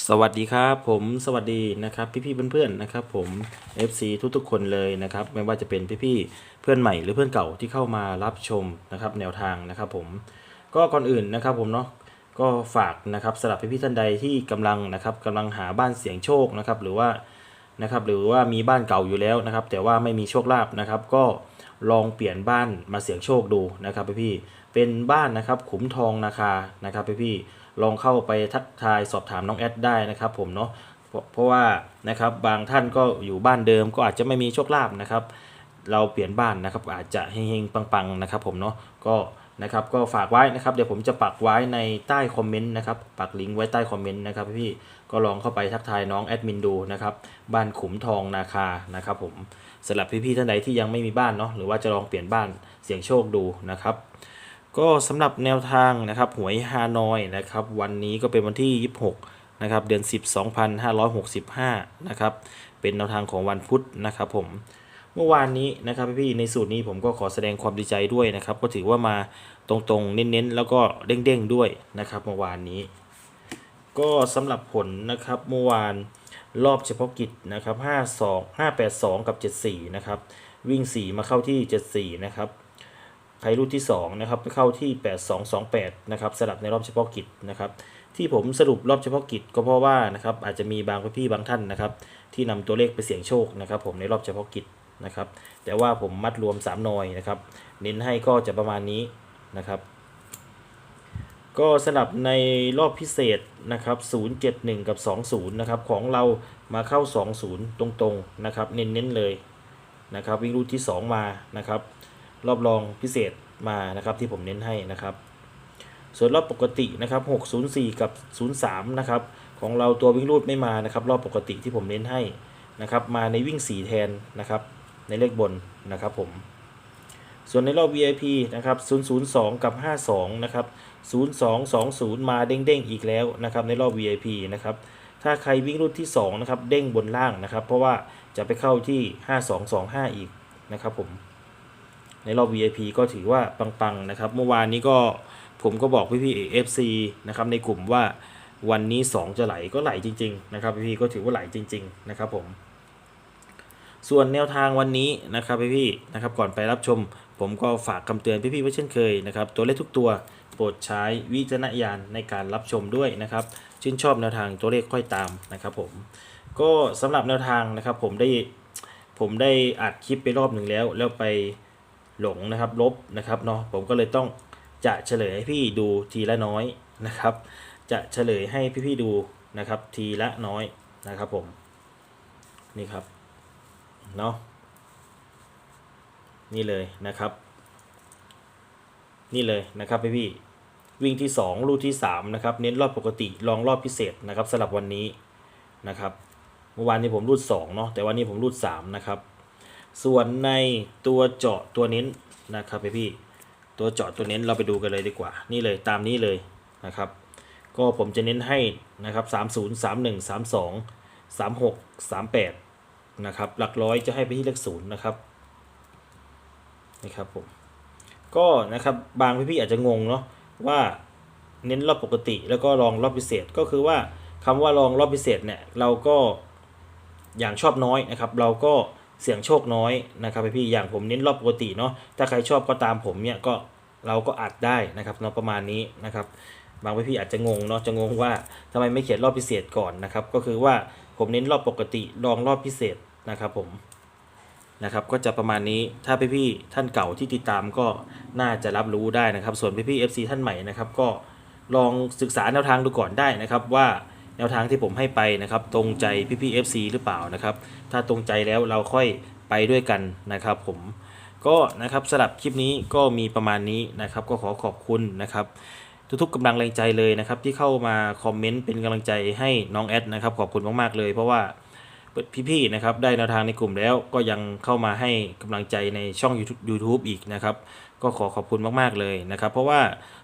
สวัสดีครับผมสวัสดีนะครับพี่ๆเพื่อนๆนะครับผม FC ทุกๆคนเลยนะครับไม่ว่าจะเป็นพี่ๆเพื่อนใหม่หรือเพื่อนเก่าที่เข้ามารับชมนะครับแนวทางนะครับผมก็ก่อนอื่นนะครับผมเนาะก็ฝากนะครับสำหรับพี่ๆท่านใดที่กำลังนะครับกำลังหาบ้านเสียงโชคนะครับหรือว่านะครับหรือว่ามีบ้านเก่าอยู่แล้วนะครับ แต่ว่าไม่มีโชคลาภนะครับ ก็ลองเปลี่ยนบ้านมาเสี่ยงโชคดูนะครับพี่ๆเป็นบ้านนะครับขุมทองนาคานะครับพี่ๆ ลองเข้าไปทักทายสอบถามน้องแอดได้นะครับผมเนาะเพราะเพราะว่านะครับบางท่านก็อยู่บ้านเดิมก็อาจจะไม่มีโชคลาภนะครับ เราเปลี่ยนบ้านนะครับอาจจะเฮงๆปังๆนะครับผมเนาะก็นะครับก็ฝากไว้นะครับเดี๋ยวผมจะปักไว้ในใต้คอมเมนต์นะครับปักลิงก์ไว้ใต้คอมเมนต์นะครับพี่ก็ลองเข้าไปทักทายน้องแอดมินดูนะครับบ้านขุมทองนาคานะครับผมสำหรับพี่ๆท่านใดที่ยังไม่มีบ้านเนาะหรือว่าจะลองเปลี่ยนบ้านเสี่ยงโชคดูนะครับ ก็สำหรับแนวทางนะครับหวยฮานอยนะครับวันนี้ก็เป็นวันที่ 26นะครับเดือน 10 2565นะครับเป็นแนวทางของวันพุธนะครับผมเมื่อวานนี้นะครับพี่ๆในสูตรนี้ผมก็ขอแสดงความดีใจด้วยนะครับ ก็ถือว่ามาตรงๆเน้นๆ แล้วก็เด้งๆด้วยนะครับเมื่อวานนี้ ก็สำหรับผลนะครับเมื่อวานรอบเฉพาะกิจนะครับ 52 582 กับ 74 นะครับ วิ่ง 4 มาเข้าที่ 74 นะครับ ไพรุ่นที่2นะครับเข้าที่ 8228นะครับสลับในรอบเฉพาะกิจนะครับที่ผมสรุปรอบเฉพาะกิจก็เพราะว่านะครับอาจจะมีบางพี่บางท่านนะครับที่นำตัวเลขไปเสี่ยงโชคนะครับผมในรอบเฉพาะกิจนะครับแต่ว่าผมมัดรวม3หน่อยนะครับเน้นให้ก็จะประมาณนี้นะครับก็สลับในรอบพิเศษนะครับ071 กับ 20นะครับของเรามาเข้า 20 ตรงๆนะครับเน้นๆเลยนะครับวิ่งรูทที่ 2 มานะครับ รอบรองพิเศษมานะครับที่ผมเน้นให้นะครับ ส่วนรอบปกตินะครับ604 กับ 03 นะครับของเราตัววิ่งรูดไม่มานะครับรอบปกติที่ผมเน้นให้นะครับมาในวิ่ง 4 แทนนะครับในเลขบนนะครับผมส่วนในรอบ VIP นะครับ 002 กับ 52 นะครับ 0220 มาเด้งๆ อีกแล้วนะครับในรอบ VIP นะครับ ถ้าใครวิ่งรุ่นที่ 2 นะครับ เด้งบนล่างนะครับ เพราะว่าจะไปเข้าที่ 5225 อีกนะครับผม ในรอบ VIP ก็ถือว่าปังๆนะครับ เมื่อวานนี้ก็ผมก็บอกพี่ๆ FC นะครับในกลุ่มว่าวันนี้ 2 จะไหลก็ไหลจริงๆนะครับพี่ๆก็ถือว่าไหลจริง ๆ นะครับผมส่วนแนวทางวันนี้นะครับพี่ๆนะครับก่อนไปรับชม ผมก็ฝากคำเตือนพี่ๆไว้เช่นเคยนะครับตัวเลขทุกตัวโปรดใช้วิจารณญาณในการรับชมด้วยนะครับชื่นชอบแนวทางตัวเลขค่อยตามนะครับผมก็สำหรับแนวทางนะครับผมได้ผมได้อัดคลิปไปรอบหนึ่งแล้วแล้วไป หลงนะครับลบนะครับเนาะผมก็เลยต้องจะเฉลยให้พี่ดูทีละน้อยนะครับ จะเฉลยให้พี่ๆดูนะครับ ทีละน้อยนะครับผมนี่ครับเนาะนี่เลยนะครับ นี่เลยนะครับพี่พี่ๆวิ่งที่ 2 ลูกที่3นะครับเน้นรอบปกติลองรอบพิเศษนะครับสำหรับวันนี้นะครับเมื่อวานนี้ผมรูด2เนาะแต่วันนี้ผมรูด3นะครับ ส่วนในตัวเจาะตัวเน้นนะครับพี่พี่ตัวเจาะตัวเน้นเราไปดูกันเลยดีกว่า นี่เลยตามนี้เลยนะครับ ก็ผมจะเน้นให้นะครับ30 31 32 36 38นะครับหลักร้อยจะให้ไปที่เลขศูนย์นะครับนะครับผมก็นะครับบางพี่ๆอาจจะงงเนาะว่าเน้นรอบปกติแล้วก็ลองรอบพิเศษก็คือว่าคำว่าลองรอบพิเศษเนี่ยเราก็อย่างชอบน้อยนะครับ เราก็ เสี่ยงโชคน้อยนะครับพี่อย่างผมเน้นรอบปกติเนาะถ้าใครชอบก็ตามผมเนี่ยก็เราก็อัดได้นะครับเนาะประมาณนี้นะครับบางพี่อาจจะงงเนาะจะงงว่าทำไมไม่เขียนรอบพิเศษก่อนนะครับก็คือว่าผมเน้นรอบปกติลองรอบพิเศษนะครับผมนะครับก็จะประมาณนี้ถ้าพี่ๆท่านเก่าที่ติดตามก็น่าจะรับรู้ได้นะครับ ส่วนพี่ๆ FC ท่านใหม่นะครับก็ลองศึกษาแนวทางดูก่อนได้นะครับว่า แนวทางที่ผมให้ไปนะครับ ตรงใจพี่พี่ FC หรือเปล่านะครับ ถ้าตรงใจแล้วเราค่อยไปด้วยกันนะครับ ผมก็นะครับสำหรับคลิปนี้ก็มีประมาณนี้นะครับ ก็ขอขอบคุณนะครับ ทุกๆกำลังแรงใจเลยนะครับ ที่เข้ามาคอมเมนต์เป็นกำลังใจให้น้องแอดนะครับ ขอบคุณมากๆเลย เพราะว่าพี่ๆนะครับได้แนวทางในกลุ่มแล้วก็ยังเข้ามาให้กำลังใจในช่อง YouTube อีกนะครับ ก็ขอขอบคุณมากๆเลยนะครับ เพราะว่า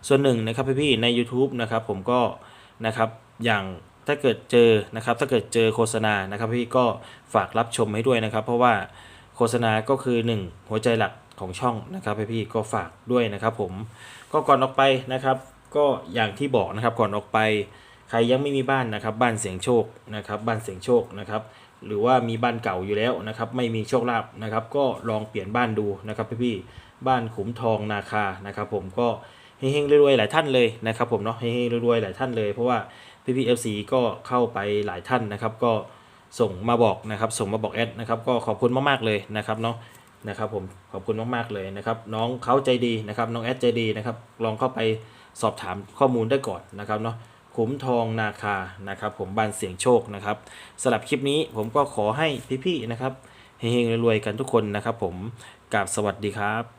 ส่วนหนึ่งนะครับพี่ๆใน YouTube นะครับ ผมก็นะครับอย่าง ถ้าเกิดเจอนะครับ ถ้าเกิดเจอโฆษณานะครับพี่ก็ฝากรับชมให้ด้วยนะครับ เพราะว่าโฆษณาก็คือ 1 หัวใจหลักของช่องนะครับพี่ก็ฝากด้วยนะครับ ผมก็ก่อนออกไปนะครับ ก็อย่างที่บอกนะครับก่อนออกไปใครยังไม่มีบ้านนะครับ บ้านเสียงโชคนะครับ บ้านเสียงโชคนะครับ หรือว่ามีบ้านเก่าอยู่แล้วนะครับ ไม่มีโชคลาภนะครับ ก็ลองเปลี่ยนบ้านดูนะครับพี่ๆบ้านขุมทองนาคานะครับ ผมก็เฮงๆรวยๆหลายท่านเลยนะครับ ผมเนาะเฮงๆรวยๆหลายท่านเลยเพราะว่า พี่ๆเอฟซีก็เข้าไปหลายท่านนะครับ ก็ส่งมาบอกนะครับส่งมาบอกแอดนะครับก็ขอบคุณมากๆเลยนะครับเนาะนะครับผมขอบคุณมากๆเลยนะครับ น้องเขาใจดีนะครับ น้องแอดใจดีนะครับ ลองเข้าไปสอบถามข้อมูลได้ก่อนนะครับเนาะขุมทองนาคานะครับ ผมบานเสียงโชคนะครับสำหรับคลิปนี้ผมก็ขอให้พี่ๆนะครับเฮงๆรวยๆกันทุกคนนะครับ ผมกราบสวัสดีครับ